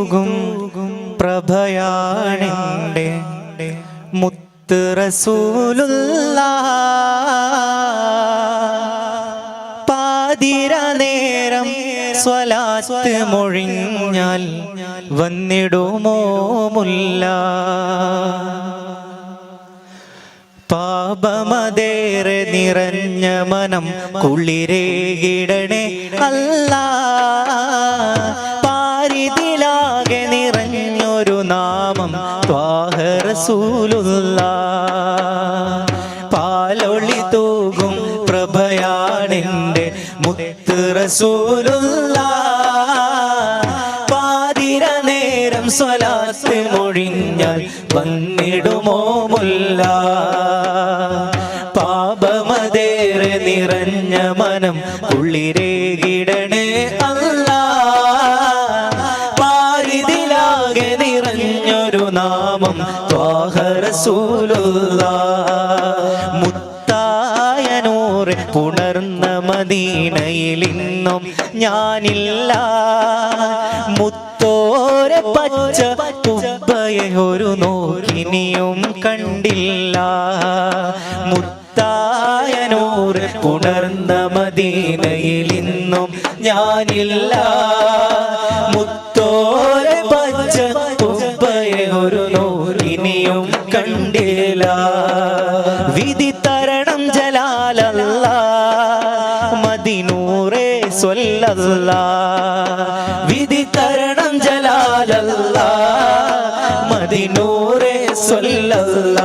തൂകും പ്രഭയാണെന്റെ മുത്ത് റസൂലുള്ള പാതിര നേരം സ്വലാത്ത് മൊഴിഞ്ഞാൽ വന്നിടുമോ മുല്ല. പാപമതേറെ നിറഞ്ഞ മനം കുളിരേ കുളിരേകിടണേ അല്ല. ത്വാഹറസൂലുള്ള പാലൊളി തൂകും പ്രഭയാണെന്റെ മുത്ത് റസൂലുള്ള. പാതിര നേരം സ്വലാത്ത് മൊഴിഞ്ഞാൽ വന്നിടുമോ മുല്ല. നിറഞ്ഞൊരു നാമം മുത്തായനൂറ് മുത്തായ നൂറ് പുണർന്ന മദീനയിൽ ഇന്നും ഞാനില്ല. മുത്തോര പച്ച കുബ്ബയെ ഒരു നോക്കിനിയും കണ്ടില്ല. മുത്തായനൂറ് പുണർന്ന മദീനയിൽ ഇന്നും ഞാനില്ല. സ്വല്ലല്ല വിധി തരണം ജലാലല്ല. മതിനൂറെ സ്വല്ലല്ല.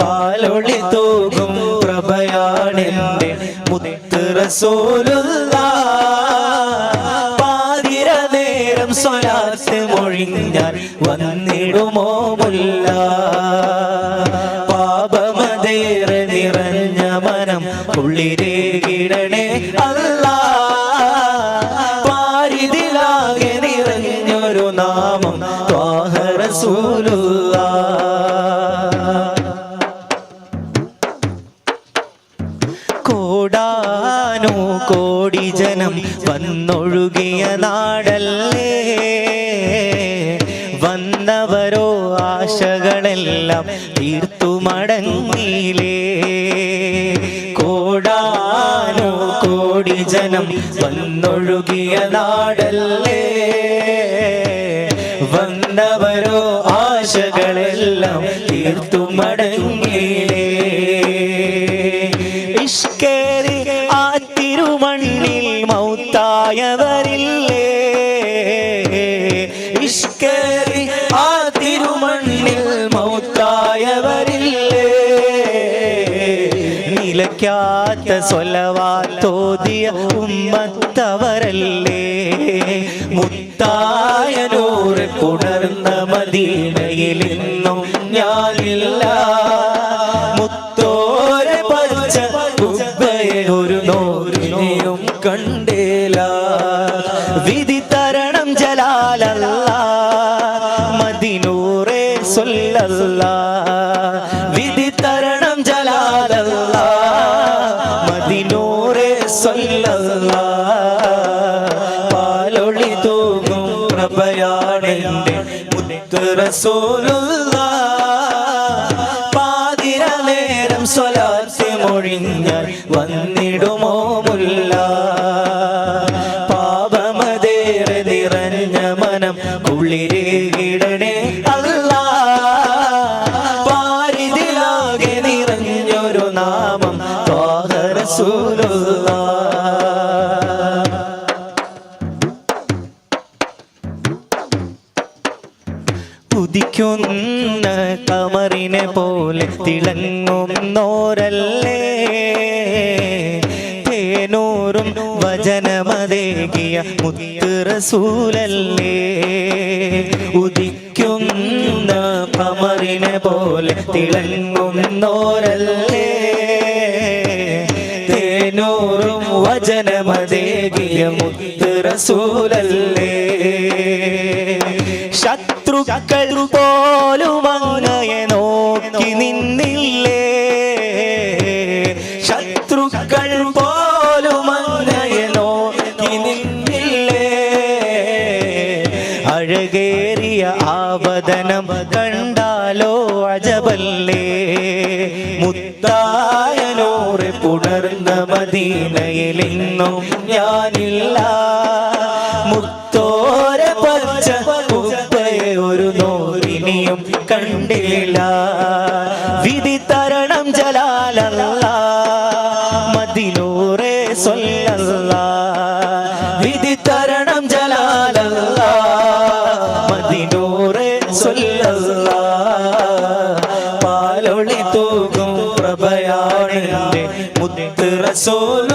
പാലൊളി തൂകും പ്രഭയാണെന്റെ മുത്ത് റസൂലുള്ള പാതിര നേരം സ്വലാത്ത് മൊഴിഞ്ഞാൽ വന്നിടുമോ മുല്ല. കോടാനു കോടി ജനം വന്നൊഴുകിയ നാടല്ലേ? വന്നവരോ ആശകളെല്ലാം തീർത്തു മടങ്ങിയിലേ കോടാനു കോടി ജനം വന്നൊഴുകിയ നാടല്ലേ? വന്നവരോ ആശകളെല്ലാം തീർത്തു മടങ്ങിയിലേ മൗത്തായവരില്ലേ നിലയ്ക്കാത്ത സ്വലവാത്തോതിയ ഉമ്മത്തവരല്ലേ? മുത്തായ നൂറ് പുണർന്ന മദീനയിൽ ഇന്നും ഞാനില്ല. മുത്തോര പച്ച കുബ്ബയെ ഒരു നോരിനെയും കണ്ടേല. വിധി തൂകും പ്രഭയാണെന്റെ മുത്ത് റസൂലുള്ള പാതിര നേരം സ്വലാത്തി മൊഴിഞ്ഞ വന്നിടുമോ മുല്ല? പാപമതേറെ നിറഞ്ഞ മനം കുളിരേകിടണേ അല്ല. പാരിതിലാകെ നിറഞ്ഞൊരു നാമം ത്വാഹറസൂലുള്ള ഉദിക്കുന്ന കമറിനെ പോലെ തിളങ്ങുന്നോരല്ലേ? തേനൂറും വചനമതേകിയ മുത്തുറസൂലല്ലേ? ഉദിക്കുന്ന കമറിനെ പോലെ തിളങ്ങുന്നോരല്ലേ? തേനൂറും വചനമതേകിയ മുത്ത് റസൂലല്ലേ ശത്രുക്കൾ പോലും അങ്ങയെ നോക്കി നിന്നില്ലേ? ശത്രുക്കൾ പോലും അങ്ങയെ നോക്കി നിന്നില്ലേ? അഴകേറിയ ആവദനം കണ്ടാലോ അജബല്ലേ മുത്തായനോറ് പുണർന്ന മദീനയിലെന്നും ഞാനില്ല. മുത്തോര പച്ച തരണം ജലാല മതിനൂറെ സൊല്ലല്ല. പാലൊളി തൂകും പ്രഭയാണ് മുത്ത് റസൂലുള്ള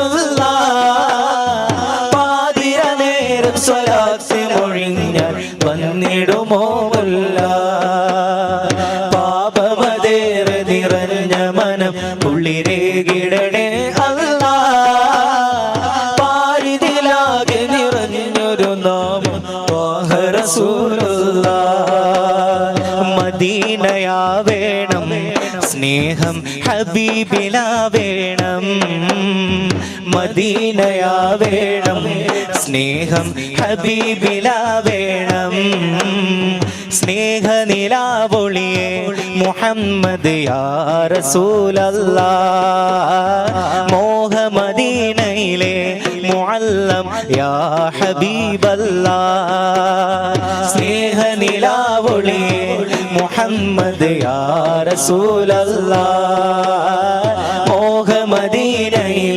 മദീനയാ വേണം സ്നേഹം ഹബീബിലാ വേണം സ്നേഹനിലാവൊളിയെ മുഹമ്മദ് യാ റസൂലല്ലാ മോഹമദീനയിലെ മുഅല്ലം യാ ഹബീബല്ലാ സ്നേഹനിലാവൊളിയെ മുഹമ്മദ് യാ റസൂലല്ലാ മോഹമദീനയിലെ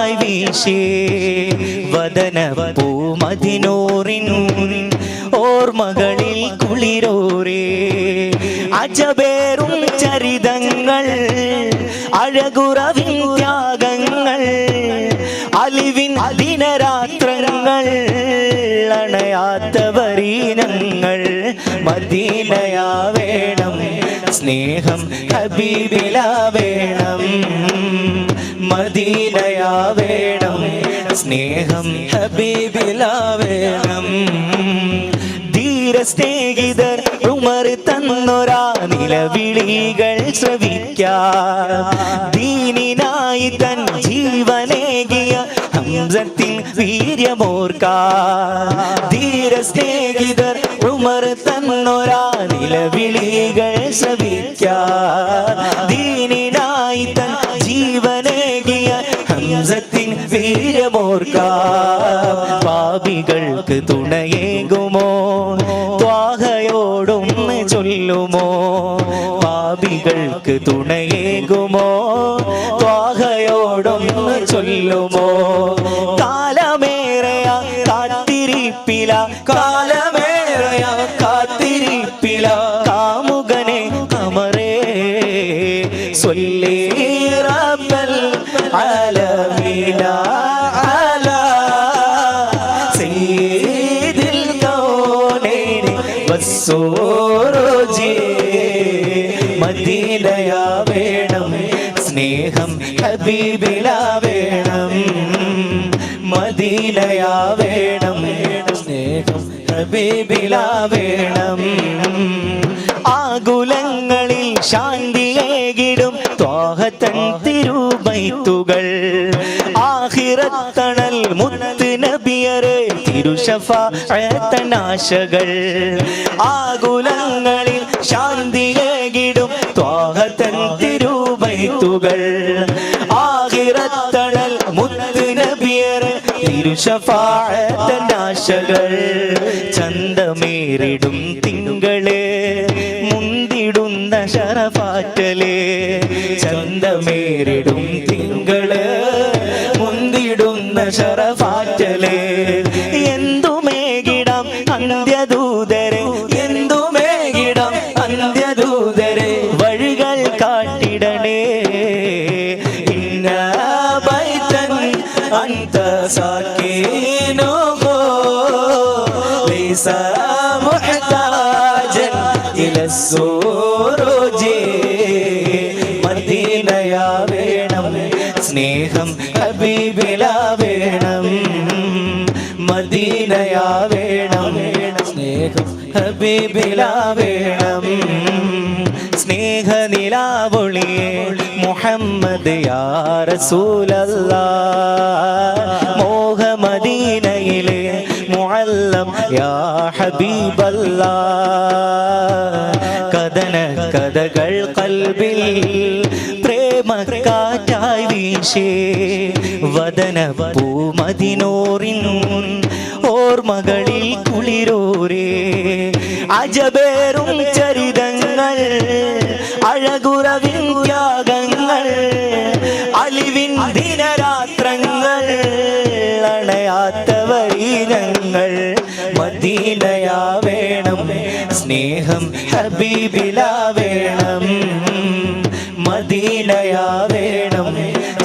കാറ്റായി വീശേ. വദന പൂമതിനൂറിൻ ഓർമ്മകളിൽ കുളിരോരേ. അജബേറും ചരിതങ്ങൾ അഴകുറവിൻ ത്യാഗങ്ങൾ അലിവിൻ ദിനരാത്രങ്ങൾ അണയാത്തവരീനങ്ങൾ മദീനയാ സ്നേഹം ഹബീബിലാ വേണം മദീനയാ വേണം സ്നേഹം ഹബീബിലാ വേണം ധീര സ്നേഹിതർ ഉമർ തന്നൊരാ നിലവിളികൾ ശ്രവിക്കാം ദീനിനായി തൻ ജീവനേകിയ ഹംസത്തിൽ വീര്യമോർക്കാം ധീര സ്നേഹിതർ ഉമർ തന്നൊരാ നിലവിളികൾ ശ്രവിക്കാം വീര്യമോർക്കാം പാപികൾക്ക് തുണയേകുമോ? ത്വാഹയോടൊന്ന് ചൊല്ലുമോ? പാപികൾക്ക് തുണയേകുമോ? ത്വാഹയോടൊന്ന് ചൊല്ലുമോ? കാലമേറയ കാത്തിരിപ്പില. കാലമേറയ കാത്തിരിപ്പില. കാമുകനെ കമറേ സ്വല്ലേ സോരോജി മദീനയാ വേണം സ്നേഹം ഹബീബിലാ വേണം. മദീനയാ വേണം സ്നേഹം ഹബീബിലാ വേണം. ആകുലങ്ങളിൽ ശാന്തിയേകിടും ത്വാഹത്തൻ തിരുബൈത്തുകൾ. ആഹിറത്തണൽ മുന്നൽ നബിയരെ തിരുഷഫനാശകൾ ആകുലങ്ങളിൽ ശാന്തിയേകിടും ത്വാഹത്തൻ തിരുവൈത്തുകൾ. ആകിറത്തണൽ മുത്ത് നബിയരെ തിരുഷഫനാശകൾ ചന്തമേറിടും തിങ്കളെ മുന്തിടുന്ന ശരഫാറ്റലേ. ചന്തമേറിടും തിങ്കൾ മുന്തിടുന്ന ശരഫാറ്റലേ അന്ത സാക്കീനുഹു ലൈസ മുഹ്താജൻ ഇല السروج മദീനയാ വേണം സ്നേഹം ഹബീബിലാ വേണം മദീനയാ വേണം സ്നേഹം ഹബീബിലാ വേണം സ്നേഹനിലാവൊളിയെ മുഹമ്മദ് യാ റസൂലല്ലാ. മോഹമദീനയിലെ മുഅല്ലം യാ ഹബീബല്ലാ. കഥന കഥകൾ കൽബിൽ പ്രേമ കാറ്റായി വീശേ. വദന പൂമതിനോറിൻ ഓർമ്മകളിൽ കുളിരോരേ. അജബേറും ചരിതങ്ങൾ അഴകുറവിൻ ത്യാഗങ്ങൾ അലിവിൻ ദിനരാത്രങ്ങൾ അണയാത്തവരീനങ്ങൾ മദീനയാ വേണം സ്നേഹം ഹബീബിലാ വേണം മദീനയാ വേണം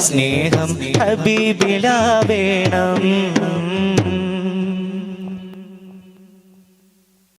സ്നേഹം ഹബീബിലാ വേണം.